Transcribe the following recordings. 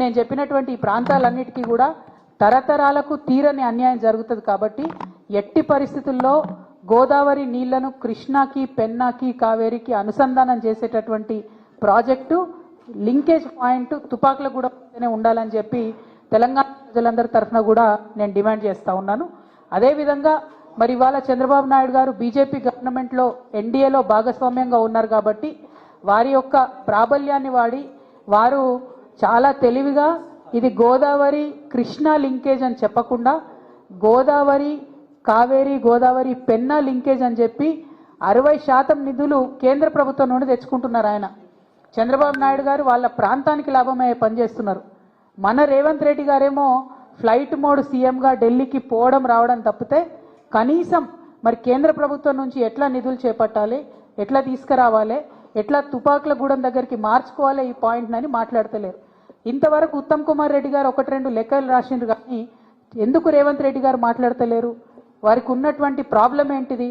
నేను చెప్పినటువంటి ఈ ప్రాంతాలన్నిటికీ కూడా తరతరాలకు తీరని అన్యాయం జరుగుతుంది కాబట్టి ఎట్టి పరిస్థితుల్లో గోదావరి నీళ్ళను కృష్ణాకి పెన్నాకి కావేరికి అనుసంధానం చేసేటటువంటి ప్రాజెక్టు లింకేజ్ పాయింట్ తుపాకులకు కూడా ఉండాలని చెప్పి తెలంగాణ ప్రజలందరి తరఫున కూడా నేను డిమాండ్ చేస్తూ ఉన్నాను. అదేవిధంగా మరి ఇవాళ చంద్రబాబు నాయుడు గారు బీజేపీ గవర్నమెంట్లో ఎన్డీఏలో భాగస్వామ్యంగా ఉన్నారు కాబట్టి వారి యొక్క ప్రాబల్యాన్ని వాడి వారు చాలా తెలివిగా ఇది గోదావరి కృష్ణా లింకేజ్ అని చెప్పకుండా గోదావరి కావేరి గోదావరి పెన్నా లింకేజ్ అని చెప్పి అరవై శాతం నిధులు కేంద్ర ప్రభుత్వం నుండి తెచ్చుకుంటున్నారు ఆయన. చంద్రబాబు నాయుడు గారు వాళ్ళ ప్రాంతానికి లాభమయ్యే పనిచేస్తున్నారు మన రేవంత్ రెడ్డి గారేమో ఫ్లైట్ మోడ్ సీఎంగా ఢిల్లీకి పోవడం రావడం తప్పితే కనీసం మరి కేంద్ర ప్రభుత్వం నుంచి ఎట్లా నిధులు చేపట్టాలి ఎట్లా తీసుకురావాలి ఎట్లా తుపాకుల గూడెం దగ్గరికి మార్చుకోవాలి ఈ పాయింట్ని అని మాట్లాడతలేరు. ఇంతవరకు ఉత్తమ్ కుమార్ రెడ్డి గారు ఒకటి రెండు లెక్కలు రాసిండ్రు కానీ ఎందుకు రేవంత్ రెడ్డి గారు మాట్లాడతలేరు? వారికి ఉన్నటువంటి ప్రాబ్లం ఏంటిది?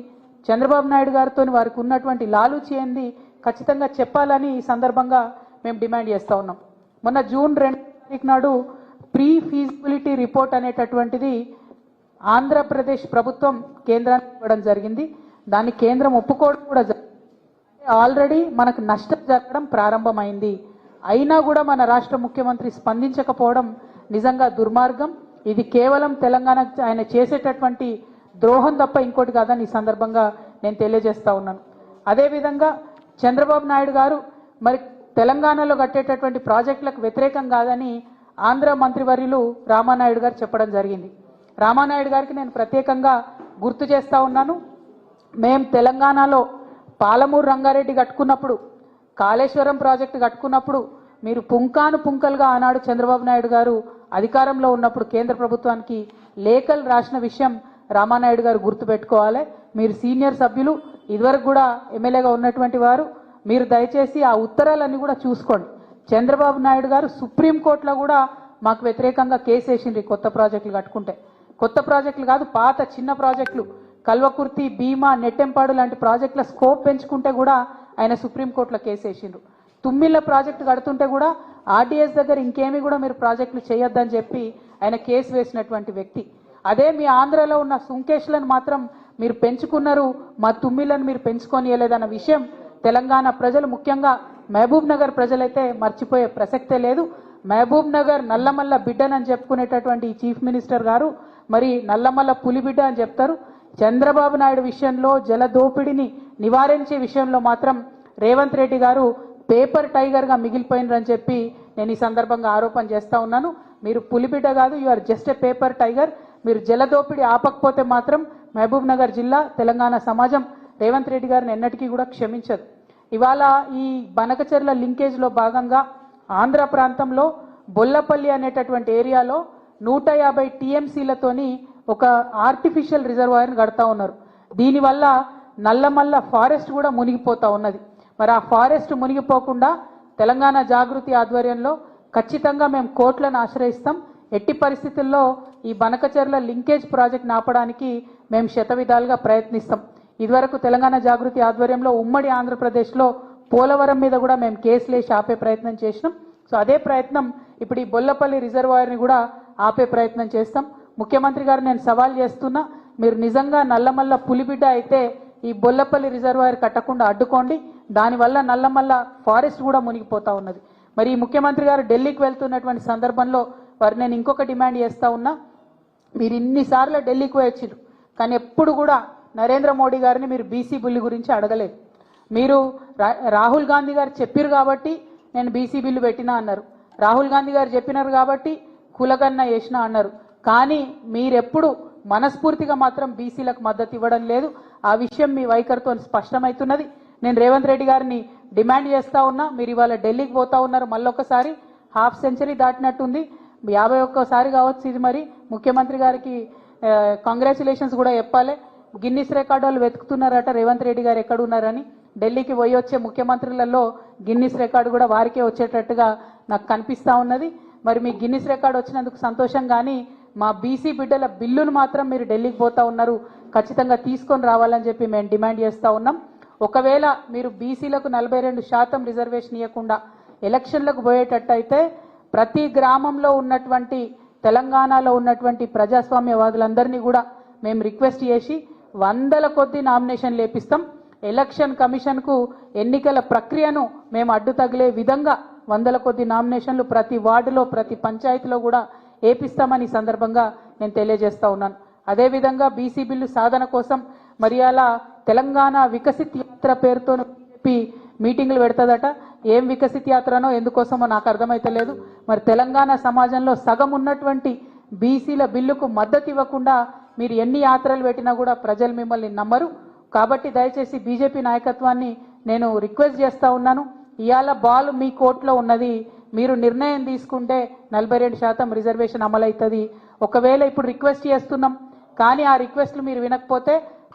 చంద్రబాబు నాయుడు గారితో వారికి ఉన్నటువంటి లాలూచి ఏంది? ఖచ్చితంగా చెప్పాలని ఈ సందర్భంగా మేము డిమాండ్ చేస్తూ ఉన్నాం. మొన్న జూన్ రెండు తారీఖు నాడు ప్రీ ఫీజిబిలిటీ రిపోర్ట్ అనేటటువంటిది ఆంధ్రప్రదేశ్ ప్రభుత్వం కేంద్రానికి ఇవ్వడం జరిగింది. దాన్ని కేంద్రం ఒప్పుకోవడం కూడా జరిగింది ఆల్రెడీ మనకు నష్టం జరగడం ప్రారంభమైంది. అయినా కూడా మన రాష్ట్ర ముఖ్యమంత్రి స్పందించకపోవడం నిజంగా దుర్మార్గం. ఇది కేవలం తెలంగాణ ఆయన చేసేటటువంటి ద్రోహం తప్ప ఇంకోటి కాదని ఈ సందర్భంగా నేను తెలియజేస్తా ఉన్నాను. అదేవిధంగా చంద్రబాబు నాయుడు గారు మరి తెలంగాణలో కట్టేటటువంటి ప్రాజెక్టులకు వ్యతిరేకం కాదని ఆంధ్ర మంత్రివర్యులు రామానాయుడు గారు చెప్పడం జరిగింది. రామానాయుడు గారికి నేను ప్రత్యేకంగా గుర్తు చేస్తా ఉన్నాను. మేము తెలంగాణలో పాలమూరు రంగారెడ్డి కట్టుకున్నప్పుడు కాళేశ్వరం ప్రాజెక్టు కట్టుకున్నప్పుడు మీరు పుంకాను పుంకలుగా ఆనాడు చంద్రబాబు నాయుడు గారు అధికారంలో ఉన్నప్పుడు కేంద్ర ప్రభుత్వానికి లేఖలు రాసిన విషయం రామానాయుడు గారు గుర్తుపెట్టుకోవాలి. మీరు సీనియర్ సభ్యులు ఇదివరకు కూడా ఎమ్మెల్యేగా ఉన్నటువంటి వారు మీరు దయచేసి ఆ ఉత్తరాలన్నీ కూడా చూసుకోండి. చంద్రబాబు నాయుడు గారు సుప్రీంకోర్టులో కూడా మాకు వ్యతిరేకంగా కేసు వేసింది కొత్త ప్రాజెక్టులు కట్టుకుంటే. కొత్త ప్రాజెక్టులు కాదు పాత చిన్న ప్రాజెక్టులు. కల్వకుర్తి భీమా నెట్టెంపాడు లాంటి ప్రాజెక్టుల స్కోప్ పెంచుకుంటే కూడా ఆయన సుప్రీంకోర్టులో కేసు వేసిండ్రు. తుమ్మిళ్ళ ప్రాజెక్టు కడుతుంటే కూడా ఆర్డీఎస్ దగ్గర ఇంకేమి కూడా మీరు ప్రాజెక్టులు చేయొద్దని చెప్పి ఆయన కేసు వేసినటువంటి వ్యక్తి. అదే మీ ఆంధ్రలో ఉన్న సుంకేష్లను మాత్రం మీరు పెంచుకున్నారు మా తుమ్మిళ్ళను మీరు పెంచుకోనియలేదన్న విషయం తెలంగాణ ప్రజలు ముఖ్యంగా మహబూబ్ నగర్ ప్రజలైతే మర్చిపోయే ప్రసక్తే లేదు. మహబూబ్ నగర్ నల్లమల్ల బిడ్డనని చెప్పుకునేటటువంటి ఈ చీఫ్ మినిస్టర్ గారు మరి నల్లమల్ల పులిబిడ్డ అని చెప్తారు. చంద్రబాబు నాయుడు విషయంలో జల దోపిడీని నివారించే విషయంలో మాత్రం రేవంత్ రెడ్డి గారు పేపర్ టైగర్గా మిగిలిపోయినరని చెప్పి నేను ఈ సందర్భంగా ఆరోపణ చేస్తూ ఉన్నాను. మీరు పులిబిడ్డ కాదు you are just a paper tiger మీరు జల దోపిడీ ఆపకపోతే మాత్రం మహబూబ్ నగర్ జిల్లా తెలంగాణ సమాజం రేవంత్ రెడ్డి గారిని ఎన్నటికీ కూడా క్షమించదు. ఇవాళ ఈ బనకచెర్ల లింకేజ్లో భాగంగా ఆంధ్ర ప్రాంతంలో బొల్లపల్లి అనేటటువంటి ఏరియాలో నూట యాభై టీఎంసీలతోని ఒక ఆర్టిఫిషియల్ రిజర్వాయర్ని కడతా ఉన్నారు. దీనివల్ల నల్లమల్ల ఫారెస్ట్ కూడా మునిగిపోతా ఉన్నది. మరి ఆ ఫారెస్ట్ మునిగిపోకుండా తెలంగాణ జాగృతి ఆధ్వర్యంలో ఖచ్చితంగా మేము కోర్టులను ఆశ్రయిస్తాం. ఎట్టి పరిస్థితుల్లో ఈ బనకచెర్ల లింకేజ్ ప్రాజెక్ట్ ఆపడానికి మేము శతవిధాలుగా ప్రయత్నిస్తాం. ఇదివరకు తెలంగాణ జాగృతి ఆధ్వర్యంలో ఉమ్మడి ఆంధ్రప్రదేశ్లో పోలవరం మీద కూడా మేము కేసులేసి ఆపే ప్రయత్నం చేసినాం. సో అదే ప్రయత్నం ఇప్పుడు ఈ బొల్లపల్లి రిజర్వాయర్ని కూడా ఆపే ప్రయత్నం చేస్తాం. ముఖ్యమంత్రి గారు నేను సవాల్ చేస్తున్నా మీరు నిజంగా నల్లమల్ల పులిబిడ్డ అయితే ఈ బొల్లపల్లి రిజర్వాయర్ కట్టకుండా అడ్డుకోండి. దానివల్ల నల్లమల్ల ఫారెస్ట్ కూడా మునిగిపోతా ఉన్నది. మరి ముఖ్యమంత్రి గారు ఢిల్లీకి వెళ్తున్నటువంటి సందర్భంలో వారు నేను ఇంకొక డిమాండ్ చేస్తా ఉన్నా మీరు ఇన్నిసార్లు ఢిల్లీకి వచ్చారు కానీ ఎప్పుడు కూడా నరేంద్ర మోడీ గారిని మీరు బీసీ బిల్లు గురించి అడగలేదు. మీరు రాహుల్ గాంధీ గారు చెప్పారు కాబట్టి నేను బీసీ బిల్లు పెట్టినా అన్నారు. రాహుల్ గాంధీ గారు చెప్పినారు కాబట్టి కులగన్న వేసిన అన్నారు. కానీ మీరెప్పుడు మనస్ఫూర్తిగా మాత్రం బీసీలకు మద్దతు ఇవ్వడం లేదు. ఆ విషయం మీ వైఖరితో స్పష్టమవుతున్నది. నేను రేవంత్ రెడ్డి గారిని డిమాండ్ చేస్తా ఉన్నా మీరు ఇవాళ ఢిల్లీకి పోతా ఉన్నారు మళ్ళొకసారి హాఫ్ సెంచరీ దాటినట్టుంది. యాభై ఒక్కసారి కావచ్చు ఇది మరి. ముఖ్యమంత్రి గారికి కంగ్రాచులేషన్స్ కూడా చెప్పాలి. గిన్నిస్ రికార్డు వాళ్ళు వెతుకుతున్నారట రేవంత్ రెడ్డి గారు ఎక్కడ ఉన్నారని ఢిల్లీకి పోయి వచ్చే ముఖ్యమంత్రులలో గిన్నిస్ రికార్డు కూడా వారికే వచ్చేటట్టుగా నాకు కనిపిస్తూ ఉన్నది. మరి మీ గిన్నిస్ రికార్డు వచ్చినందుకు సంతోషం కానీ మా బీసీ బిడ్డల బిల్లును మాత్రం మీరు ఢిల్లీకి పోతా ఉన్నారు. ఖచ్చితంగా తీసుకొని రావాలని చెప్పి మేము డిమాండ్ చేస్తూ ఉన్నాం. ఒకవేళ మీరు బీసీలకు నలభై రెండు శాతం రిజర్వేషన్ ఇవ్వకుండా ఎలక్షన్లకు పోయేటట్టయితే ప్రతి గ్రామంలో ఉన్నటువంటి తెలంగాణలో ఉన్నటువంటి ప్రజాస్వామ్యవాదులందరినీ కూడా మేము రిక్వెస్ట్ చేసి వందల కొద్ది నామినేషన్ లేపిస్తాం. ఎలక్షన్ కమిషన్కు ఎన్నికల ప్రక్రియను మేము అడ్డు తగిలే విధంగా వందల కొద్ది నామినేషన్లు ప్రతి వార్డులో ప్రతి పంచాయతీలో కూడా ఏపిస్తామని సందర్భంగా నేను తెలియజేస్తా ఉన్నాను. అదేవిధంగా బీసీ బిల్లు సాధన కోసం మరి అలా తెలంగాణ వికసిత్ యాత్ర పేరుతో చెప్పి మీటింగ్లు పెడతదట. ఏం వికసిత్ యాత్రనో ఎందుకోసమో నాకు అర్థమైతలేదు మరి తెలంగాణ సమాజంలో సగం ఉన్నటువంటి బీసీల బిల్లుకు మద్దతు ఇవ్వకుండా మీరు ఎన్ని యాత్రలు పెట్టినా కూడా ప్రజలు మిమ్మల్ని నమ్మరు. కాబట్టి దయచేసి బీజేపీ నాయకత్వాన్ని నేను రిక్వెస్ట్ చేస్తూ ఉన్నాను. ఇవాళ బాల్ మీ కోర్టులో ఉన్నది. మీరు నిర్ణయం తీసుకుంటే నలభై రెండు శాతం రిజర్వేషన్ అమలవుతుంది. ఒకవేళ ఇప్పుడు రిక్వెస్ట్ చేస్తున్నాం కానీ ఆ రిక్వెస్ట్లు మీరు వినకపోతే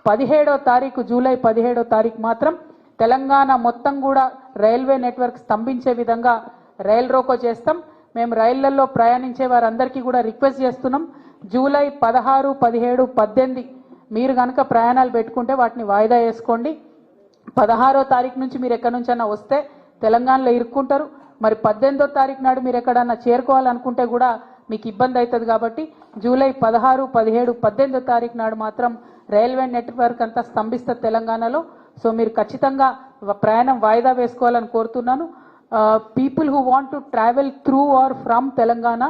పదిహేడో తారీఖు జూలై పదిహేడో తారీఖు మాత్రం తెలంగాణ మొత్తం కూడా రైల్వే నెట్వర్క్ స్తంభించే విధంగా రైల్ రోకో చేస్తాం. మేము రైళ్ళలో ప్రయాణించే వారందరికీ కూడా రిక్వెస్ట్ చేస్తున్నాం. జూలై పదహారు పదిహేడు పద్దెనిమిది మీరు కనుక ప్రయాణాలు పెట్టుకుంటే వాటిని వాయిదా వేసుకోండి. పదహారో తారీఖు నుంచి మీరు ఎక్కడి నుంచైనా వస్తే తెలంగాణలో ఇరుక్కుంటారు. మరి పద్దెనిమిదో తారీఖు నాడు మీరు ఎక్కడన్నా చేరుకోవాలనుకుంటే కూడా మీకు ఇబ్బంది అవుతుంది కాబట్టి జూలై పదహారు పదిహేడు పద్దెనిమిదో తారీఖు నాడు మాత్రం రైల్వే నెట్వర్క్ అంతా స్తంభిస్తుంది తెలంగాణలో. సో మీరు ఖచ్చితంగా ప్రయాణం వాయిదా వేసుకోవాలని కోరుతున్నాను. People who want to travel through or from Telangana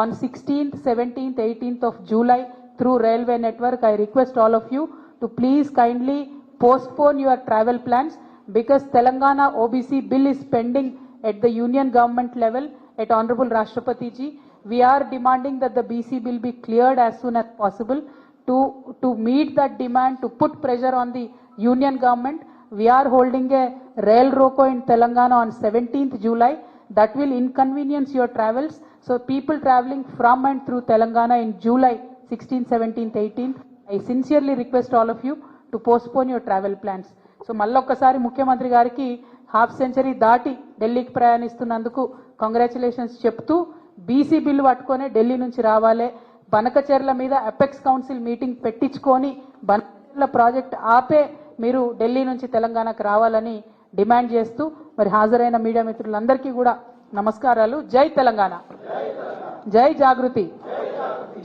on sixteenth seventeenth eighteenth of July through railway network I request all of you to please kindly postpone your travel plans because telangana obc bill is pending at the union government level at honorable rashtrapati ji we are demanding that the bc bill be cleared as soon as possible to to meet that demand to put pressure on the union government we are holding a rail roko in telangana on 17th july that will inconvenience your travels so people traveling from and through telangana in july 16th, 17th, 18th. I sincerely request all of you to postpone your travel plans. So మళ్ళొక్కసారి ముఖ్యమంత్రి గారికి half century దాటి ఢిల్లీకి ప్రయాణిస్తున్నందుకు congratulations చెప్తూ BC bill పట్టుకొని ఢిల్లీ నుంచి రావాలి. బనకచెర్ల మీద అపెక్స్ కౌన్సిల్ మీటింగ్ పెట్టించుకొని బనకచెర్ల ప్రాజెక్ట్ ఆపే మీరు ఢిల్లీ నుంచి తెలంగాణకు రావాలని డిమాండ్ చేస్తూ మరి హాజరైన మీడియా మిత్రులందరికీ కూడా నమస్కారాలు. జై తెలంగాణ. జై జాగృతి.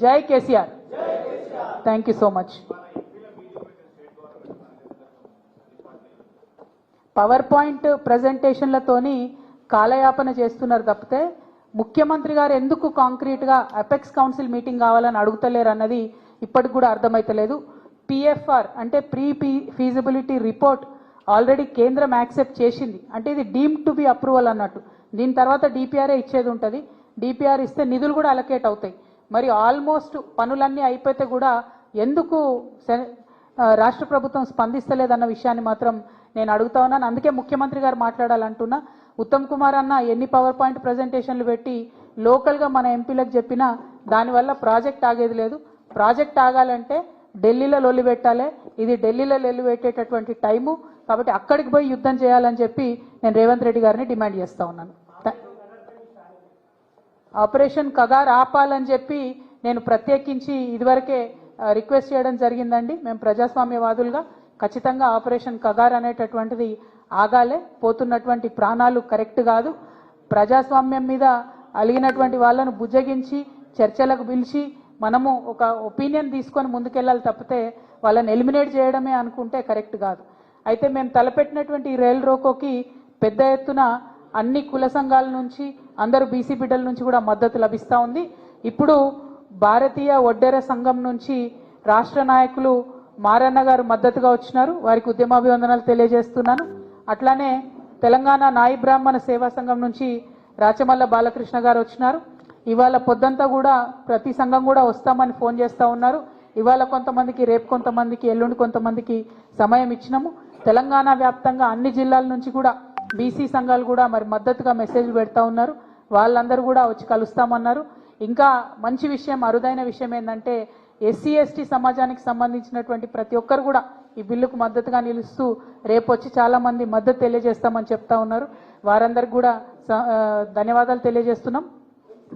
జై KCR. Thank you so much power point ప్రజెంటేషన్లతోని కాలయాపన చేస్తున్నారు తప్పితే ముఖ్యమంత్రి గారు ఎందుకు కాంక్రీట్గా అపెక్స్ కౌన్సిల్ మీటింగ్ కావాలని అడుగుతలేరు అన్నది ఇప్పటికి కూడా అర్థమైతలేదు. పిఎఫ్ఆర్ అంటే ప్రీ ఫీజిబిలిటీ రిపోర్ట్ ఆల్రెడీ కేంద్రం యాక్సెప్ట్ చేసింది. అంటే ఇది డీమ్ టు బి అప్రూవల్ అన్నట్టు. దీని తర్వాత డిపిఆర్ఏ ఇచ్చేది ఉంటుంది. డిపిఆర్ ఇస్తే నిధులు కూడా అలకేట్ అవుతాయి. మరి ఆల్మోస్ట్ పనులన్నీ అయిపోతే కూడా ఎందుకు సె- రాష్ట్ర ప్రభుత్వం స్పందిస్తలేదన్న విషయాన్ని మాత్రం నేను అడుగుతా ఉన్నాను అందుకే ముఖ్యమంత్రి గారు మాట్లాడాలంటున్నా. ఉత్తమ్ కుమార్ అన్న ఎన్ని పవర్ పాయింట్ ప్రజెంటేషన్లు పెట్టి లోకల్గా మన ఎంపీలకు చెప్పినా దానివల్ల ప్రాజెక్ట్ ఆగేది లేదు. ప్రాజెక్ట్ ఆగాలంటే ఢిల్లీలో లొల్లి పెట్టాలి. ఇది ఢిల్లీలో లొల్లి పెట్టేటటువంటి టైము. కాబట్టి అక్కడికి పోయి యుద్ధం చేయాలని చెప్పి నేను రేవంత్ రెడ్డి గారిని డిమాండ్ చేస్తా ఉన్నాను. ఆపరేషన్ కగార్ ఆపాలని చెప్పి నేను ప్రత్యేకించి ఇదివరకే రిక్వెస్ట్ చేయడం జరిగిందండి. మేము ప్రజాస్వామ్యవాదులుగా ఖచ్చితంగా ఆపరేషన్ కగార్ అనేటటువంటిది ఆగాలే పోతున్నటువంటి ప్రాణాలు కరెక్ట్ కాదు. ప్రజాస్వామ్యం మీద అలిగినటువంటి వాళ్ళను బుజ్జగించి చర్చలకు పిలిచి మనము ఒక ఒపీనియన్ తీసుకొని ముందుకెళ్ళాలి తప్పితే వాళ్ళని ఎలిమినేట్ చేయడమే అనుకుంటే కరెక్ట్ కాదు. అయితే మేము తలపెట్టినటువంటి ఈ రైల్ రోకోకి పెద్ద ఎత్తున అన్ని కుల సంఘాల నుంచి అందరూ బీసీ బిడ్డల నుంచి కూడా మద్దతు లభిస్తూ ఉంది. ఇప్పుడు భారతీయ ఒడ్డెర సంఘం నుంచి రాష్ట్ర నాయకులు మారన్న గారు మద్దతుగా వచ్చినారు. వారికి ఉద్యమాభివందనాలు తెలియజేస్తున్నాను. అట్లానే తెలంగాణ నాయి బ్రాహ్మణ సేవా సంఘం నుంచి రాచమల్ల బాలకృష్ణ గారు వచ్చినారు. ఇవాళ పొద్దంతా కూడా ప్రతి సంఘం కూడా వస్తామని ఫోన్ చేస్తూ ఉన్నారు. ఇవాళ కొంతమందికి రేపు కొంతమందికి ఎల్లుండి కొంతమందికి సమయం ఇచ్చినాము. తెలంగాణ వ్యాప్తంగా అన్ని జిల్లాల నుంచి కూడా బీసీ సంఘాలు కూడా మరి మద్దతుగా మెసేజ్ పెడతా ఉన్నారు. వాళ్ళందరూ కూడా వచ్చి కలుస్తామన్నారు. ఇంకా మంచి విషయం అరుదైన విషయం ఏంటంటే ఎస్సీ ఎస్టీ సమాజానికి సంబంధించినటువంటి ప్రతి ఒక్కరు కూడా ఈ బిల్లుకు మద్దతుగా నిలుస్తూ రేపు వచ్చి చాలామంది మద్దతు తెలియజేస్తామని చెప్తా ఉన్నారు. వారందరికి కూడా స- ధన్యవాదాలు తెలియజేస్తున్నాం.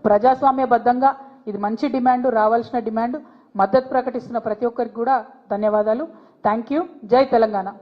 ప్రజాస్వామ్యబద్ధంగా ఇది మంచి డిమాండ్ రావాల్సిన డిమాండ్ మద్దతు ప్రకటిస్తున్న ప్రతి ఒక్కరికి కూడా ధన్యవాదాలు. Thank you. జై తెలంగాణ.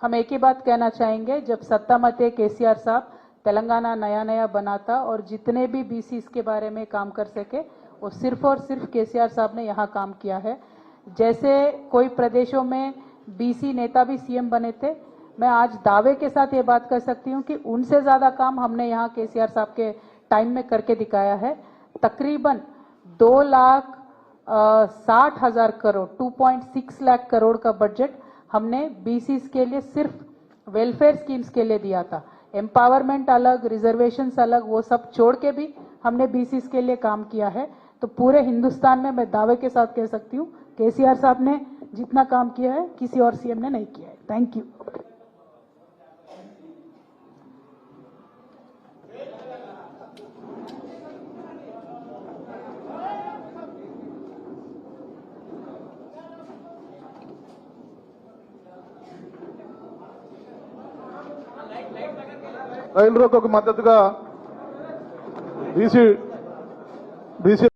हम एक ही बात कहना चाहेंगे जब सत्ता मत है केसीआर साहब तेलंगाना नया नया बनाता और जितने भी बीसी के बारे में काम कर सके वो सिर्फ़ और सिर्फ़ केसीआर साहब ने यहाँ काम किया है। जैसे कोई प्रदेशों में बीसी नेता भी सीएम बने थे मैं आज दावे के साथ ये बात कर सकती हूँ कि उनसे ज़्यादा काम हमने यहाँ केसीआर साहब के टाइम में करके दिखाया है, तकरीबन दो लाख साठ हज़ार करोड़ 2.6 लाख करोड़ का बजट हमने बीसी के लिए सिर्फ़ वेलफेयर स्कीम्स के लिए दिया था। एम्पावरमेंट अलग रिजर्वेशन अलग, वो सब छोड़ के भी हमने बीसी के लिए काम किया है। तो पूरे हिंदुस्तान में मैं दावे के साथ कह सकती हूँ, केसीआर साहब ने जितना काम किया है, किसी और सीएम ने नहीं किया है। थैंक यू రైలు రోకోకు మద్దతుగా బీసీ బీసీ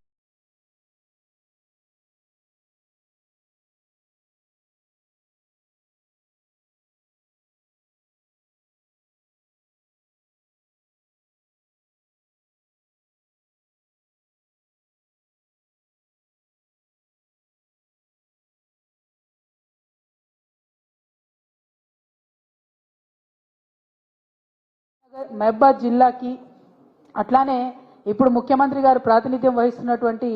మహబాద్ జిల్లాకి అట్లానే ఇప్పుడు ముఖ్యమంత్రి గారు ప్రాతినిధ్యం వహిస్తున్నటువంటి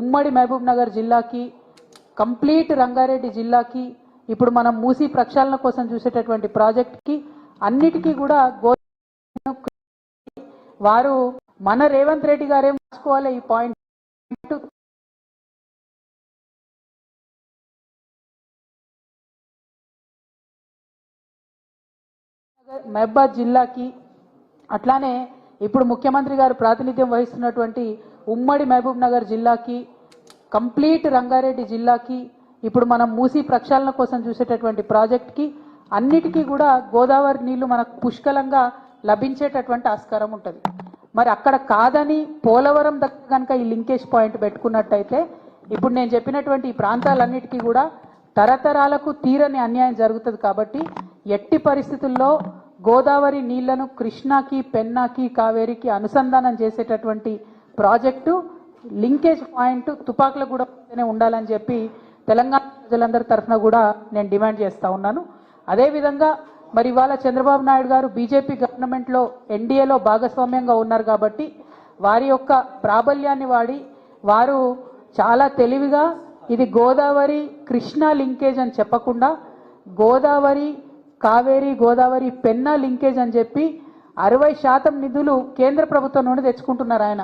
ఉమ్మడి మహబూబ్ నగర్ జిల్లాకి కంప్లీట్ రంగారెడ్డి జిల్లాకి ఇప్పుడు మనం మూసి ప్రక్షాళన కోసం చూసేటటువంటి ప్రాజెక్ట్కి అన్నిటికీ కూడా గో వారు మన రేవంత్ రెడ్డి గారే మార్చుకోవాలి ఈ పాయింట్. మహబాద్ జిల్లాకి అట్లానే ఇప్పుడు ముఖ్యమంత్రి గారు ప్రాతినిధ్యం వహిస్తున్నటువంటి ఉమ్మడి మహబూబ్ నగర్ జిల్లాకి కంప్లీట్ రంగారెడ్డి జిల్లాకి ఇప్పుడు మనం మూసి ప్రక్షాళన కోసం చూసేటటువంటి ప్రాజెక్ట్కి అన్నిటికీ కూడా గోదావరి నీళ్ళు మనకు పుష్కలంగా లభించేటటువంటి ఆస్కారం ఉంటుంది. మరి అక్కడ కాదని పోలవరం దగ్గర కనుక ఈ లింకేజ్ పాయింట్ పెట్టుకున్నట్టయితే ఇప్పుడు నేను చెప్పినటువంటి ఈ ప్రాంతాలన్నిటికీ కూడా తరతరాలకు తీరని అన్యాయం జరుగుతుంది కాబట్టి ఎట్టి పరిస్థితుల్లో గోదావరి నీళ్ళను కృష్ణాకి పెన్నాకి కావేరికి అనుసంధానం చేసేటటువంటి ప్రాజెక్టు లింకేజ్ పాయింట్ తుపాకులగూడనే ఉండాలని చెప్పి తెలంగాణ ప్రజలందరి తరఫున కూడా నేను డిమాండ్ చేస్తూ ఉన్నాను. అదేవిధంగా మరి ఇవాళ చంద్రబాబు నాయుడు గారు బీజేపీ గవర్నమెంట్లో ఎన్డీఏలో భాగస్వామ్యంగా ఉన్నారు కాబట్టి వారి యొక్క ప్రాబల్యాన్ని వాడి వారు చాలా తెలివిగా ఇది గోదావరి కృష్ణా లింకేజ్ అని చెప్పకుండా గోదావరి కావేరి గోదావరి పెన్నా లింకేజ్ అని చెప్పి అరవై శాతం నిధులు కేంద్ర ప్రభుత్వం నుండి తెచ్చుకుంటున్నారు ఆయన.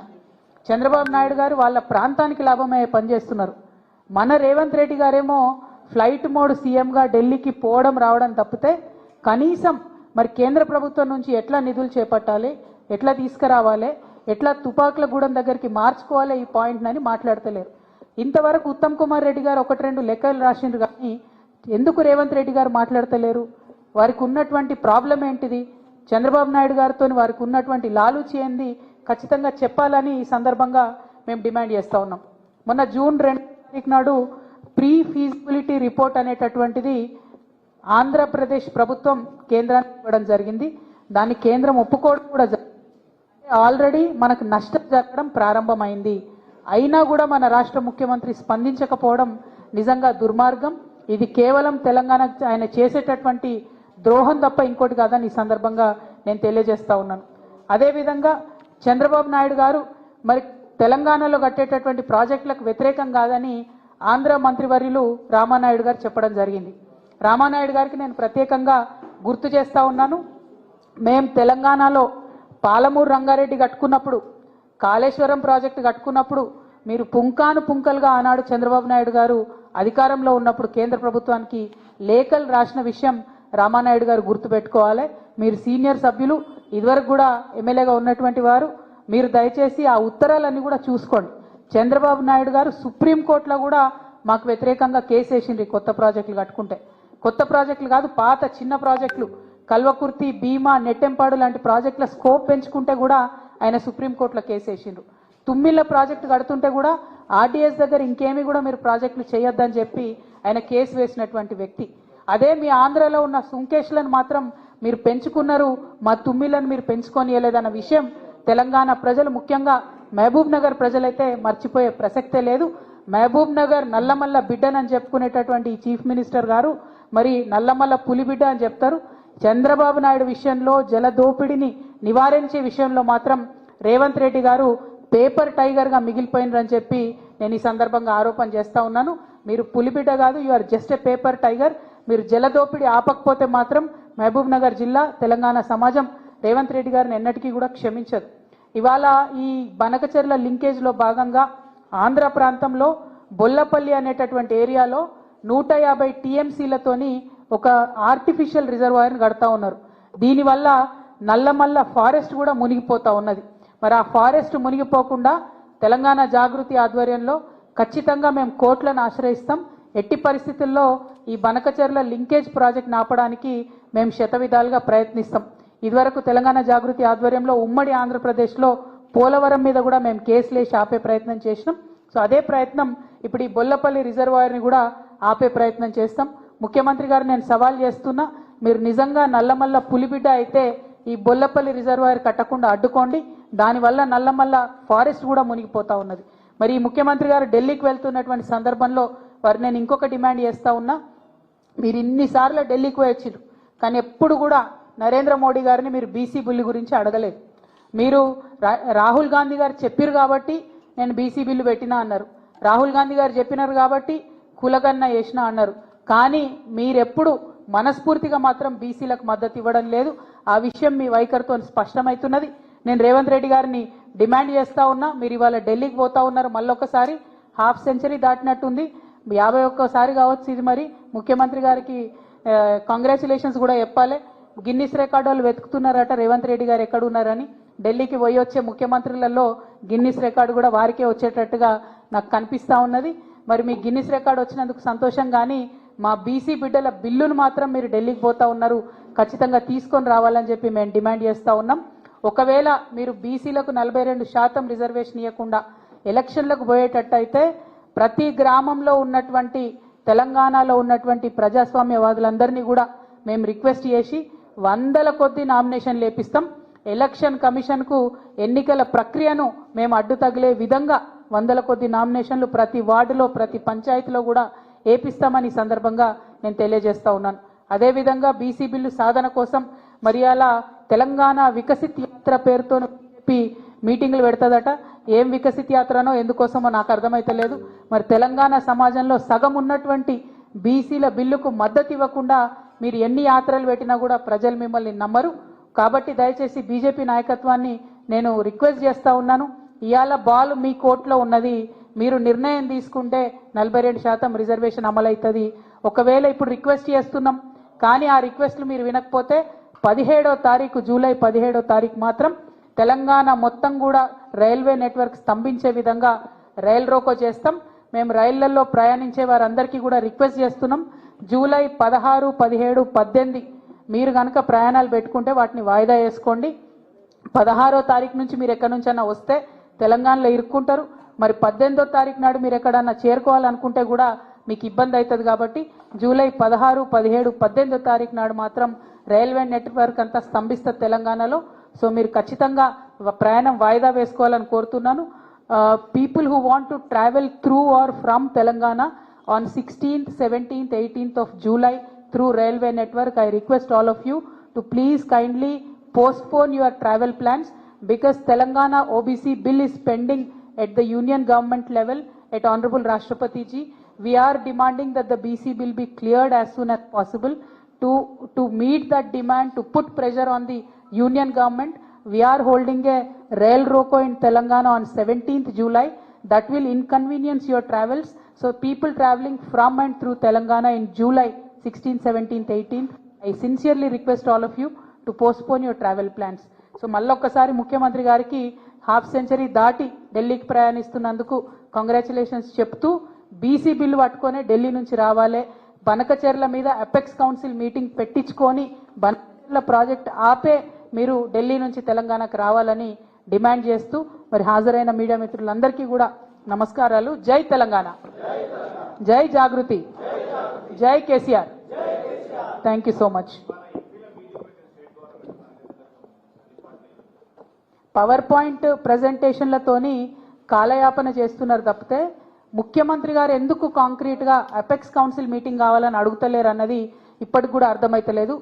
చంద్రబాబు నాయుడు గారు వాళ్ళ ప్రాంతానికి లాభమయ్యే పనిచేస్తున్నారు మన రేవంత్ రెడ్డి గారేమో ఫ్లైట్ మోడ్ సీఎంగా ఢిల్లీకి పోవడం రావడం తప్పితే కనీసం మరి కేంద్ర ప్రభుత్వం నుంచి ఎట్లా నిధులు చేపట్టాలి ఎట్లా తీసుకురావాలి ఎట్లా తుపాకుల గూడెం దగ్గరికి మార్చుకోవాలి ఈ పాయింట్ని అని మాట్లాడతలేరు. ఇంతవరకు ఉత్తమ్ కుమార్ రెడ్డి గారు ఒకటి రెండు లెక్కలు రాసిండ్రు కానీ ఎందుకు రేవంత్ రెడ్డి గారు మాట్లాడతలేరు? వారికి ఉన్నటువంటి ప్రాబ్లం ఏంటిది? చంద్రబాబు నాయుడు గారితో వారికి ఉన్నటువంటి లాలూచి ఏంది? ఖచ్చితంగా చెప్పాలని ఈ సందర్భంగా మేము డిమాండ్ చేస్తా ఉన్నాం. మొన్న జూన్ రెండు తారీఖు నాడు ప్రీ ఫీజిబిలిటీ రిపోర్ట్ అనేటటువంటిది ఆంధ్రప్రదేశ్ ప్రభుత్వం కేంద్రానికి ఇవ్వడం జరిగింది. దాన్ని కేంద్రం ఒప్పుకోవడం కూడా జరిగింది ఆల్రెడీ మనకు నష్టం జరగడం ప్రారంభమైంది. అయినా కూడా మన రాష్ట్ర ముఖ్యమంత్రి స్పందించకపోవడం నిజంగా దుర్మార్గం. ఇది కేవలం తెలంగాణ ఆయన చేసేటటువంటి ద్రోహం తప్ప ఇంకోటి కాదని ఈ సందర్భంగా నేను తెలియజేస్తా ఉన్నాను. అదేవిధంగా చంద్రబాబు నాయుడు గారు మరి తెలంగాణలో కట్టేటటువంటి ప్రాజెక్టులకు వ్యతిరేకం కాదని ఆంధ్ర మంత్రివర్యులు రామానాయుడు గారు చెప్పడం జరిగింది. రామానాయుడు గారికి నేను ప్రత్యేకంగా గుర్తు చేస్తా ఉన్నాను. మేం తెలంగాణలో పాలమూరు రంగారెడ్డి కట్టుకున్నప్పుడు కాళేశ్వరం ప్రాజెక్టు కట్టుకున్నప్పుడు మీరు పుంకాను పుంకలుగా ఆనాడు చంద్రబాబు నాయుడు గారు అధికారంలో ఉన్నప్పుడు కేంద్ర ప్రభుత్వానికి లేఖలు రాసిన విషయం రామానాయుడు గారు గుర్తుపెట్టుకోవాలి. మీరు సీనియర్ సభ్యులు ఇదివరకు కూడా ఎమ్మెల్యేగా ఉన్నటువంటి వారు మీరు దయచేసి ఆ ఉత్తరాలన్నీ కూడా చూసుకోండి. చంద్రబాబు నాయుడు గారు సుప్రీంకోర్టులో కూడా మాకు వ్యతిరేకంగా కేసు వేసిండ్రు కొత్త ప్రాజెక్టులు కట్టుకుంటే. కొత్త ప్రాజెక్టులు కాదు పాత చిన్న ప్రాజెక్టులు. కల్వకుర్తి భీమా నెట్టెంపాడు లాంటి ప్రాజెక్టుల స్కోప్ పెంచుకుంటే కూడా ఆయన సుప్రీంకోర్టులో కేసు వేసిండ్రు. తుమ్మిళ్ళ ప్రాజెక్టు కడుతుంటే కూడా ఆర్డీఎస్ దగ్గర ఇంకేమీ కూడా మీరు ప్రాజెక్టులు చేయొద్దని చెప్పి ఆయన కేసు వేసినటువంటి వ్యక్తి. అదే మీ ఆంధ్రలో ఉన్న సుంకేష్లను మాత్రం మీరు పెంచుకున్నారు మా తుమ్మిలను మీరు పెంచుకోనియలేదన్న విషయం తెలంగాణ ప్రజలు ముఖ్యంగా మహబూబ్ నగర్ ప్రజలైతే మర్చిపోయే ప్రసక్తే లేదు. మహబూబ్ నగర్ నల్లమల్ల బిడ్డనని చెప్పుకునేటటువంటి చీఫ్ మినిస్టర్ గారు మరి నల్లమల్ల పులిబిడ్డ అని చెప్తారు. చంద్రబాబు నాయుడు విషయంలో జల దోపిడీని నివారించే విషయంలో మాత్రం రేవంత్ రెడ్డి గారు పేపర్ టైగర్గా మిగిలిపోయినరని చెప్పి నేను ఈ సందర్భంగా ఆరోపణ చేస్తా ఉన్నాను. మీరు పులిబిడ్డ కాదు you are just a paper tiger. మీరు జలదోపిడి ఆపకపోతే మాత్రం మహబూబ్ నగర్ జిల్లా తెలంగాణ సమాజం రేవంత్ రెడ్డి గారిని ఎన్నటికీ కూడా క్షమించదు. ఇవాళ ఈ బనకచెర్ల లింకేజ్లో భాగంగా ఆంధ్ర ప్రాంతంలో బొల్లపల్లి అనేటటువంటి ఏరియాలో నూట యాభై టీఎంసీలతోని ఒక ఆర్టిఫిషియల్ రిజర్వాయర్ని కడతా ఉన్నారు. దీనివల్ల నల్లమల్ల ఫారెస్ట్ కూడా మునిగిపోతా ఉన్నది. మరి ఆ ఫారెస్ట్ మునిగిపోకుండా తెలంగాణ జాగృతి ఆధ్వర్యంలో ఖచ్చితంగా మేము కోర్టులను ఆశ్రయిస్తాం. ఎట్టి పరిస్థితుల్లో ఈ బనకచెర్ల లింకేజ్ ప్రాజెక్ట్ ఆపడానికి మేము శతవిధాలుగా ప్రయత్నిస్తాం. ఇదివరకు తెలంగాణ జాగృతి ఆధ్వర్యంలో ఉమ్మడి ఆంధ్రప్రదేశ్లో పోలవరం మీద కూడా మేము కేసులేసి ఆపే ప్రయత్నం చేసినాం. సో అదే ప్రయత్నం ఇప్పుడు ఈ బొల్లపల్లి రిజర్వాయర్ని కూడా ఆపే ప్రయత్నం చేస్తాం. ముఖ్యమంత్రి గారు నేను సవాల్ చేస్తున్నా మీరు నిజంగా నల్లమల్ల పులిబిడ్డ అయితే ఈ బొల్లపల్లి రిజర్వాయర్ కట్టకుండా అడ్డుకోండి. దానివల్ల నల్లమల్ల ఫారెస్ట్ కూడా మునిగిపోతా ఉన్నది. మరి ఈ ముఖ్యమంత్రి గారు ఢిల్లీకి వెళ్తున్నటువంటి సందర్భంలో వారు నేను ఇంకొక డిమాండ్ చేస్తూ ఉన్నా మీరు ఇన్నిసార్లు ఢిల్లీకి వచ్చారు కానీ ఎప్పుడు కూడా నరేంద్ర మోడీ గారిని మీరు బీసీ బిల్లు గురించి అడగలేదు. మీరు రా- రాహుల్ గాంధీ గారు చెప్పారు కాబట్టి నేను బీసీ బిల్లు పెట్టినా అన్నారు. రాహుల్ గాంధీ గారు చెప్పినారు కాబట్టి కులగన్న వేసిన అన్నారు. కానీ మీరెప్పుడు మనస్ఫూర్తిగా మాత్రం బీసీలకు మద్దతు ఇవ్వడం లేదు. ఆ విషయం మీ వైఖరితో స్పష్టమవుతున్నది. నేను రేవంత్ రెడ్డి గారిని డిమాండ్ చేస్తా ఉన్నా మీరు ఇవాళ ఢిల్లీకి పోతా ఉన్నారు. మళ్ళొకసారి హాఫ్ సెంచరీ దాటినట్టుంది. యాభై ఒక్కసారి కావచ్చు ఇది మరి ముఖ్యమంత్రి గారికి కంగ్రాచులేషన్స్ కూడా చెప్పాలి. గిన్నిస్ రికార్డు వాళ్ళు వెతుకుతున్నారట రేవంత్ రెడ్డి గారు ఎక్కడ ఉన్నారని ఢిల్లీకి పోయి వచ్చే ముఖ్యమంత్రులలో గిన్నిస్ రికార్డు కూడా వారికే వచ్చేటట్టుగా నాకు కనిపిస్తూ ఉన్నది. మరి మీ గిన్నిస్ రికార్డు వచ్చినందుకు సంతోషం కానీ మా బీసీ బిడ్డల బిల్లును మాత్రం మీరు ఢిల్లీకి పోతా ఉన్నారు. ఖచ్చితంగా తీసుకొని రావాలని చెప్పి మేము డిమాండ్ చేస్తూ ఉన్నాం. ఒకవేళ మీరు బీసీలకు నలభై రెండు శాతం రిజర్వేషన్ ఇవ్వకుండా ఎలక్షన్లకు పోయేటట్టయితే ప్రతి గ్రామంలో ఉన్నటువంటి తెలంగాణలో ఉన్నటువంటి ప్రజాస్వామ్యవాదులందరినీ కూడా మేము రిక్వెస్ట్ చేసి వందల కొద్ది నామినేషన్ లేపిస్తాం. ఎలక్షన్ కమిషన్కు ఎన్నికల ప్రక్రియను మేము అడ్డు తగిలే విధంగా వందల కొద్ది నామినేషన్లు ప్రతి వార్డులో ప్రతి పంచాయతీలో కూడా ఏపిస్తామని సందర్భంగా నేను తెలియజేస్తా ఉన్నాను. అదేవిధంగా బీసీ బిల్లు సాధన కోసం మరి అలా తెలంగాణ వికసిత్ యాత్ర పేరుతో చెప్పి మీటింగ్లు పెడతదట. ఏం వికసిత యాత్రనో ఎందుకోసమో నాకు అర్థమైతలేదు మరి తెలంగాణ సమాజంలో సగం ఉన్నటువంటి బీసీల బిల్లుకు మద్దతు ఇవ్వకుండా మీరు ఎన్ని యాత్రలు పెట్టినా కూడా ప్రజలు మిమ్మల్ని నమ్మరు. కాబట్టి దయచేసి బీజేపీ నాయకత్వాన్ని నేను రిక్వెస్ట్ చేస్తూ ఉన్నాను. ఇవాళ బాల్ మీ కోర్టులో ఉన్నది. మీరు నిర్ణయం తీసుకుంటే నలభై రెండు శాతం రిజర్వేషన్ అమలవుతుంది ఒకవేళ ఇప్పుడు రిక్వెస్ట్ చేస్తున్నాం. కానీ ఆ రిక్వెస్ట్లు మీరు వినకపోతే పదిహేడో తారీఖు జూలై పదిహేడో తారీఖు మాత్రం తెలంగాణ మొత్తం కూడా రైల్వే నెట్వర్క్ స్తంభించే విధంగా రైల్ రోకో చేస్తాం. మేము రైళ్ళలో ప్రయాణించే వారందరికీ కూడా రిక్వెస్ట్ చేస్తున్నాం. జూలై పదహారు పదిహేడు పద్దెనిమిది మీరు కనుక ప్రయాణాలు పెట్టుకుంటే వాటిని వాయిదా వేసుకోండి. పదహారో తారీఖు నుంచి మీరు ఎక్కడి నుంచైనా వస్తే తెలంగాణలో ఇరుక్కుంటారు. మరి పద్దెనిమిదో తారీఖు నాడు మీరు ఎక్కడన్నా చేరుకోవాలనుకుంటే కూడా మీకు ఇబ్బంది అవుతుంది కాబట్టి జూలై పదహారు పదిహేడు పద్దెనిమిదో తారీఖు నాడు మాత్రం రైల్వే నెట్వర్క్ అంతా స్తంభిస్తుంది తెలంగాణలో. సో మీరు ఖచ్చితంగా ప్రయాణం వాయిదా వేసుకోవాలని కోరుతున్నాను. People who want to travel through or from Telangana on sixteenth seventeenth eighteenth of July through railway network I request all of you to please kindly postpone your travel plans because Telangana OBC bill is pending at the union government level at honourable రాష్ట్రపతిజీ we're demanding that the BC bill be cleared as soon as possible to to meet that demand to put pressure on the union government we are holding a rail roko in telangana on 17th july that will inconvenience your travels so people traveling from and through telangana in july 16th, 17th, 18th. I sincerely request all of you to postpone your travel plans. So మళ్ళొక్కసారి ముఖ్యమంత్రి గారికి half century దాటి ఢిల్లీకి ప్రయాణిస్తున్నందుకు congratulations చెప్తూ BC bill పట్టుకొని ఢిల్లీ నుంచి రావాలి బనకచెర్ల మీద అపెక్స్ కౌన్సిల్ మీటింగ్ పెట్టించుకొని బన ల ప్రాజెక్ట్ ఆపే మీరు ఢిల్లీ నుంచి తెలంగాణకు రావాలని డిమాండ్ చేస్తూ మరి హాజరైన మీడియా మిత్రులందరికీ కూడా నమస్కారాలు. జై తెలంగాణ. జై జాగృతి. జై KCR. Thank you so much power point ప్రజెంటేషన్లతోని కాలయాపన చేస్తున్నారు తప్పితే ముఖ్యమంత్రి గారు ఎందుకు కాంక్రీట్గా అపెక్స్ కౌన్సిల్ మీటింగ్ కావాలని అడుగుతలేరు అన్నది ఇప్పటికి కూడా అర్థమైతలేదు.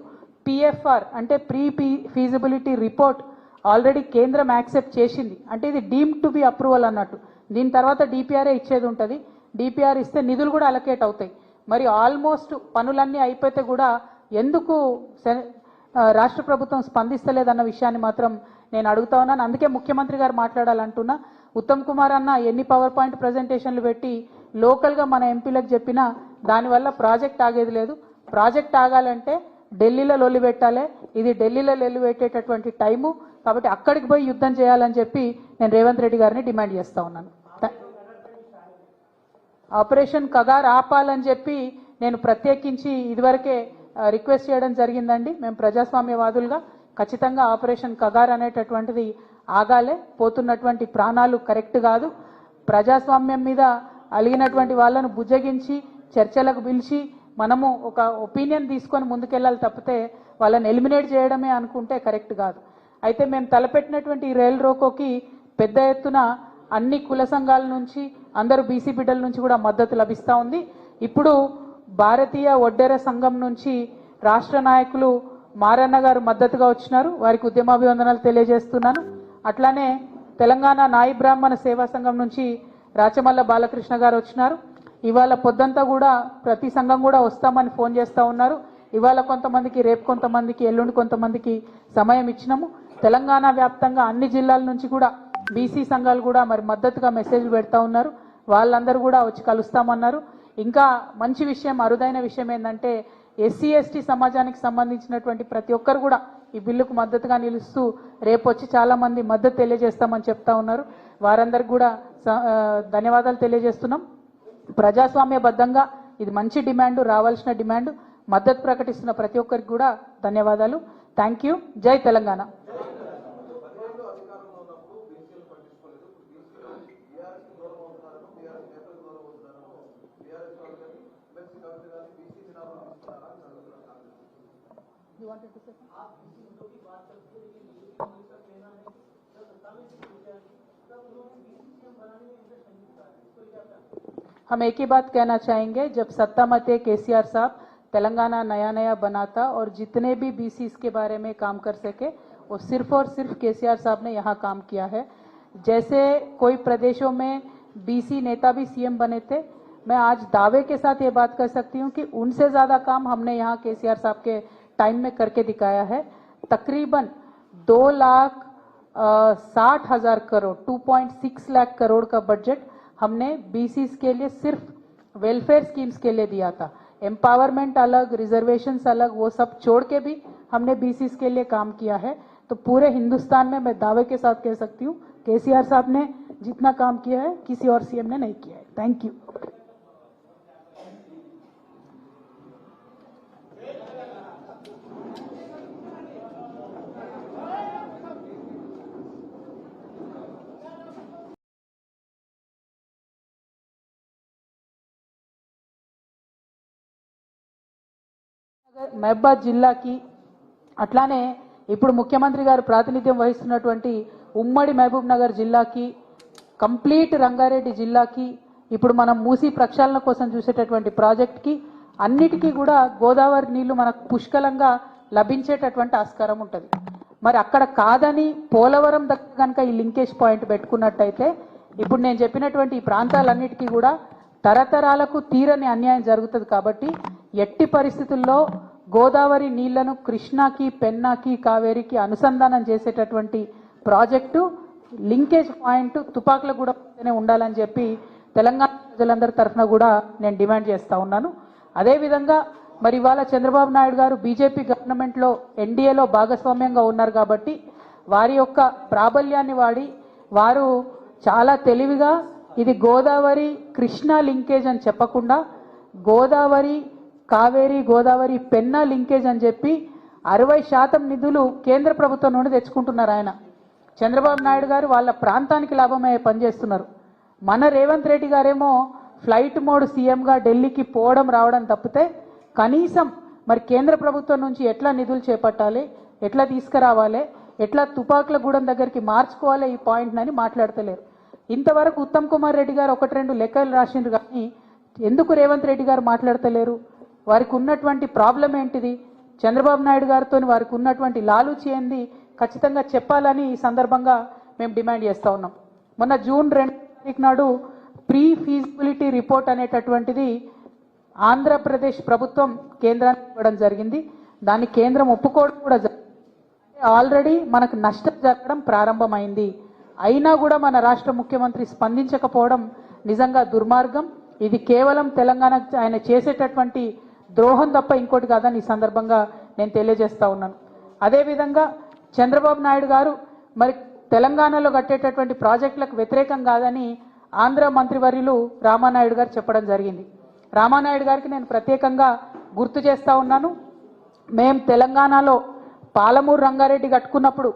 పిఎఫ్ఆర్ అంటే pre P feasibility report already కేంద్రం యాక్సెప్ట్ చేసింది. అంటే ఇది డీమ్ టు బి అప్రూవల్ అన్నట్టు. దీని తర్వాత డిపిఆర్ఏ ఇచ్చేది ఉంటుంది. డిపిఆర్ ఇస్తే నిధులు కూడా అలకేట్ అవుతాయి. మరి ఆల్మోస్ట్ పనులన్నీ అయిపోతే కూడా ఎందుకు సె- రాష్ట్ర ప్రభుత్వం స్పందిస్తలేదన్న విషయాన్ని మాత్రం నేను అడుగుతా ఉన్నాను అందుకే ముఖ్యమంత్రి గారు మాట్లాడాలంటున్నా. ఉత్తమ్ కుమార్ అన్న ఎన్ని పవర్ పాయింట్ ప్రజెంటేషన్లు పెట్టి లోకల్గా మన ఎంపీలకు చెప్పినా దానివల్ల ప్రాజెక్ట్ ఆగేది లేదు. ప్రాజెక్ట్ ఆగాలంటే ఢిల్లీలో లొల్లి పెట్టాలి. ఇది ఢిల్లీలో లొల్లి పెట్టేటటువంటి టైము. కాబట్టి అక్కడికి పోయి యుద్ధం చేయాలని చెప్పి నేను రేవంత్ రెడ్డి గారిని డిమాండ్ చేస్తా ఉన్నాను. ఆపరేషన్ కగార్ ఆపాలని చెప్పి నేను ప్రత్యేకించి ఇదివరకే రిక్వెస్ట్ చేయడం జరిగిందండి. మేము ప్రజాస్వామ్యవాదులుగా ఖచ్చితంగా ఆపరేషన్ కగార్ అనేటటువంటిది ఆగాలే. పోతున్నటువంటి ప్రాణాలు కరెక్ట్ కాదు. ప్రజాస్వామ్యం మీద అలిగినటువంటి వాళ్ళను బుజ్జగించి చర్చలకు పిలిచి మనము ఒక ఒపీనియన్ తీసుకొని ముందుకెళ్ళాలి తప్పితే వాళ్ళని ఎలిమినేట్ చేయడమే అనుకుంటే కరెక్ట్ కాదు. అయితే మేము తలపెట్టినటువంటి ఈ రైల్ రోకోకి పెద్ద ఎత్తున అన్ని కుల సంఘాల నుంచి అందరూ బీసీ బిడ్డల నుంచి కూడా మద్దతు లభిస్తూ ఉంది. ఇప్పుడు భారతీయ ఒడ్డెర సంఘం నుంచి రాష్ట్ర నాయకులు మారన్న గారు మద్దతుగా వచ్చినారు. వారికి ఉద్యమాభివందనాలు తెలియజేస్తున్నాను. అట్లానే తెలంగాణ నాయి బ్రాహ్మణ సేవా సంఘం నుంచి రాచమల్ల బాలకృష్ణ గారు వచ్చినారు. ఇవాళ పొద్దంతా కూడా ప్రతి సంఘం కూడా వస్తామని ఫోన్ చేస్తూ ఉన్నారు. ఇవాళ కొంతమందికి రేపు కొంతమందికి ఎల్లుండి కొంతమందికి సమయం ఇచ్చినాము. తెలంగాణ వ్యాప్తంగా అన్ని జిల్లాల నుంచి కూడా బీసీ సంఘాలు కూడా మరి మద్దతుగా మెసేజ్ పెడతా ఉన్నారు. వాళ్ళందరూ కూడా వచ్చి కలుస్తామన్నారు. ఇంకా మంచి విషయం అరుదైన విషయం ఏంటంటే ఎస్సీ ఎస్టీ సమాజానికి సంబంధించినటువంటి ప్రతి ఒక్కరు కూడా ఈ బిల్లుకు మద్దతుగా నిలుస్తూ రేపు వచ్చి చాలామంది మద్దతు తెలియజేస్తామని చెప్తా ఉన్నారు. వారందరికి కూడా స- ధన్యవాదాలు తెలియజేస్తున్నాం. ప్రజాస్వామ్యబద్ధంగా ఇది మంచి డిమాండ్ రావాల్సిన డిమాండ్ మద్దతు ప్రకటిస్తున్న ప్రతి ఒక్కరికి కూడా ధన్యవాదాలు. థ్యాంక్ యూ జై తెలంగాణ. हम एक ही बात कहना चाहेंगे, जब सत्ता मत है केसीआर साहब तेलंगाना नया नया बनाता और जितने भी बीसी के बारे में काम कर सके, वो सिर्फ़ और सिर्फ़ केसीआर साहब ने यहाँ काम किया है। जैसे कोई प्रदेशों में बीसी नेता भी सीएम बने थे, मैं आज दावे के साथ ये बात कर सकती हूँ कि उनसे ज़्यादा काम हमने यहाँ केसीआर साहब के टाइम में करके दिखाया है। तकरीबन दो लाख साठ हज़ार करोड़ 2.6 लाख करोड़ का बजट हमने बीसी के लिए सिर्फ़ वेलफेयर स्कीम्स के लिए दिया था। एम्पावरमेंट अलग रिजर्वेशन अलग, वो सब छोड़ के भी हमने बीसी के लिए काम किया है। तो पूरे हिंदुस्तान में मैं दावे के साथ कह सकती हूँ, केसीआर साहब ने जितना काम किया है, किसी और सीएम ने नहीं किया है। थैंक यू మహబాద్ జిల్లాకి అట్లానే ఇప్పుడు ముఖ్యమంత్రి గారు ప్రాతినిధ్యం వహిస్తున్నటువంటి ఉమ్మడి మహబూబ్ నగర్ జిల్లాకి కంప్లీట్ రంగారెడ్డి జిల్లాకి ఇప్పుడు మనం మూసి ప్రక్షాళన కోసం చూసేటటువంటి ప్రాజెక్ట్కి అన్నిటికీ కూడా గోదావరి నీళ్ళు మనకు పుష్కలంగా లభించేటటువంటి ఆస్కారం ఉంటుంది. మరి అక్కడ కాదని పోలవరం దగ్గర కనుక ఈ లింకేజ్ పాయింట్ పెట్టుకున్నట్టయితే ఇప్పుడు నేను చెప్పినటువంటి ఈ ప్రాంతాలన్నిటికీ కూడా తరతరాలకు తీరని అన్యాయం జరుగుతుంది కాబట్టి ఎట్టి పరిస్థితుల్లో గోదావరి నీళ్ళను కృష్ణాకి పెన్నాకి కావేరికి అనుసంధానం చేసేటటువంటి ప్రాజెక్టు లింకేజ్ పాయింట్ తుపాకులగూడనే ఉండాలని చెప్పి తెలంగాణ ప్రజలందరి తరఫున కూడా నేను డిమాండ్ చేస్తూ ఉన్నాను. అదేవిధంగా మరి ఇవాళ చంద్రబాబు నాయుడు గారు బీజేపీ గవర్నమెంట్లో ఎన్డీఏలో భాగస్వామ్యంగా ఉన్నారు కాబట్టి వారి యొక్క ప్రాబల్యాన్ని వాడి వారు చాలా తెలివిగా ఇది గోదావరి కృష్ణా లింకేజ్ అని చెప్పకుండా గోదావరి కావేరి గోదావరి పెన్నా లింకేజ్ అని చెప్పి అరవై శాతం నిధులు కేంద్ర ప్రభుత్వం నుండి తెచ్చుకుంటున్నారు ఆయన. చంద్రబాబు నాయుడు గారు వాళ్ళ ప్రాంతానికి లాభమయ్యే పనిచేస్తున్నారు. మన రేవంత్ రెడ్డి గారేమో ఫ్లైట్ మోడ్ సీఎంగా ఢిల్లీకి పోవడం రావడం తప్పితే కనీసం మరి కేంద్ర ప్రభుత్వం నుంచి ఎట్లా నిధులు చేపట్టాలి ఎట్లా తీసుకురావాలి ఎట్లా తుపాకుల గూడెం దగ్గరికి మార్చుకోవాలి ఈ పాయింట్ అని మాట్లాడతలేరు. ఇంతవరకు ఉత్తమ్ కుమార్ రెడ్డి గారు ఒకటి రెండు లెక్కలు రాసిండ్రు కానీ ఎందుకు రేవంత్ రెడ్డి గారు మాట్లాడతలేరు? వారికి ఉన్నటువంటి ప్రాబ్లం ఏంటిది? చంద్రబాబు నాయుడు గారితో వారికి ఉన్నటువంటి లాలూచి ఏంది? ఖచ్చితంగా చెప్పాలని ఈ సందర్భంగా మేము డిమాండ్ చేస్తా ఉన్నాం. మొన్న జూన్ రెండు తారీఖు నాడు ప్రీ ఫీజిబిలిటీ రిపోర్ట్ అనేటటువంటిది ఆంధ్రప్రదేశ్ ప్రభుత్వం కేంద్రానికి ఇవ్వడం జరిగింది. దాన్ని కేంద్రం ఒప్పుకోవడం కూడా ఆల్రెడీ మనకు నష్టం జరగడం ప్రారంభమైంది. అయినా కూడా మన రాష్ట్ర ముఖ్యమంత్రి స్పందించకపోవడం నిజంగా దుర్మార్గం. ఇది కేవలం తెలంగాణ ఆయన చేసేటటువంటి ద్రోహం తప్ప ఇంకోటి కాదని ఈ సందర్భంగా నేను తెలియజేస్తా ఉన్నాను. అదేవిధంగా చంద్రబాబు నాయుడు గారు మరి తెలంగాణలో కట్టేటటువంటి ప్రాజెక్టులకు వ్యతిరేకం కాదని ఆంధ్ర మంత్రివర్యులు రామానాయుడు గారు చెప్పడం జరిగింది. రామానాయుడు గారికి నేను ప్రత్యేకంగా గుర్తు చేస్తూ ఉన్నాను. మేం తెలంగాణలో పాలమూరు రంగారెడ్డి కట్టుకున్నప్పుడు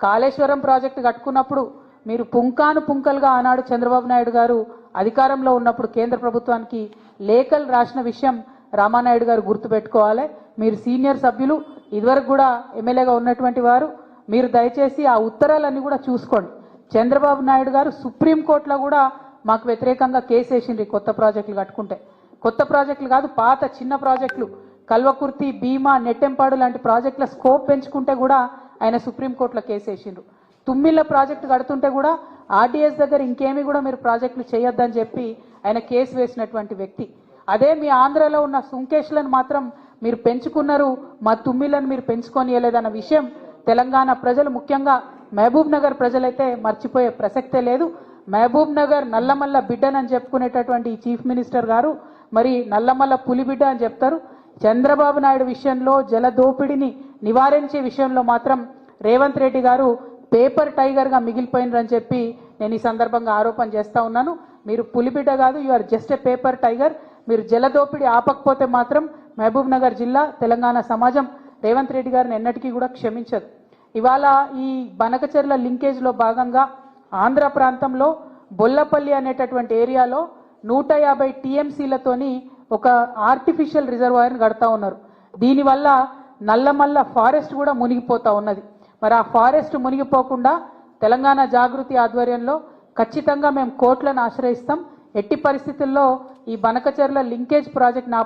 కాళేశ్వరం ప్రాజెక్టు కట్టుకున్నప్పుడు మీరు పుంకాను పుంకలుగా ఆనాడు చంద్రబాబు నాయుడు గారు అధికారంలో ఉన్నప్పుడు కేంద్ర ప్రభుత్వానికి లేఖలు రాసిన విషయం రామానాయుడు గారు గుర్తుపెట్టుకోవాలి మీరు సీనియర్ సభ్యులు ఇదివరకు కూడా ఎమ్మెల్యేగా ఉన్నటువంటి వారు మీరు దయచేసి ఆ ఉత్తరాలన్నీ కూడా చూసుకోండి. చంద్రబాబు నాయుడు గారు సుప్రీంకోర్టులో కూడా మాకు వ్యతిరేకంగా కేసు వేసిండ్రు కొత్త ప్రాజెక్టులు కట్టుకుంటే. కొత్త ప్రాజెక్టులు కాదు పాత చిన్న ప్రాజెక్టులు. కల్వకుర్తి భీమా నెట్టెంపాడు లాంటి ప్రాజెక్టుల స్కోప్ పెంచుకుంటే కూడా ఆయన సుప్రీంకోర్టులో కేసు వేసిండ్రు. తుమ్మిళ్ళ ప్రాజెక్టు కడుతుంటే కూడా ఆర్డీఎస్ దగ్గర ఇంకేమీ కూడా మీరు ప్రాజెక్టులు చేయొద్దని చెప్పి ఆయన కేసు వేసినటువంటి వ్యక్తి. అదే మీ ఆంధ్రలో ఉన్న సుంకేష్లను మాత్రం మీరు పెంచుకున్నారు మా తుమ్మిలను మీరు పెంచుకోనియలేదన్న విషయం తెలంగాణ ప్రజలు ముఖ్యంగా మహబూబ్ నగర్ ప్రజలైతే మర్చిపోయే ప్రసక్తే లేదు. మహబూబ్ నగర్ నల్లమల్ల బిడ్డనని చెప్పుకునేటటువంటి ఈ చీఫ్ మినిస్టర్ గారు మరి నల్లమల్ల పులిబిడ్డ అని చెప్తారు. చంద్రబాబు నాయుడు విషయంలో జల దోపిడిని నివారించే విషయంలో మాత్రం రేవంత్ రెడ్డి గారు పేపర్ టైగర్గా మిగిలిపోయినరని చెప్పి నేను ఈ సందర్భంగా ఆరోపణ చేస్తూ ఉన్నాను. మీరు పులిబిడ్డ కాదు you are just a paper tiger. మీరు జలదోపిడి ఆపకపోతే మాత్రం మహబూబ్ నగర్ జిల్లా తెలంగాణ సమాజం రేవంత్ రెడ్డి గారిని ఎన్నటికీ కూడా క్షమించదు. ఇవాళ ఈ బనకచెర్ల లింకేజ్లో భాగంగా ఆంధ్ర ప్రాంతంలో బొల్లపల్లి అనేటటువంటి ఏరియాలో నూట యాభై టీఎంసీలతోని ఒక ఆర్టిఫిషియల్ రిజర్వాయర్ని కడతా ఉన్నారు. దీనివల్ల నల్లమల్ల ఫారెస్ట్ కూడా మునిగిపోతా ఉన్నది. మరి ఆ ఫారెస్ట్ మునిగిపోకుండా తెలంగాణ జాగృతి ఆధ్వర్యంలో ఖచ్చితంగా మేము కోర్టులను ఆశ్రయిస్తాం. ఎట్టి పరిస్థితుల్లో ఈ బనకచెర్ల లింకేజ్ ప్రాజెక్ట్ ఆపడం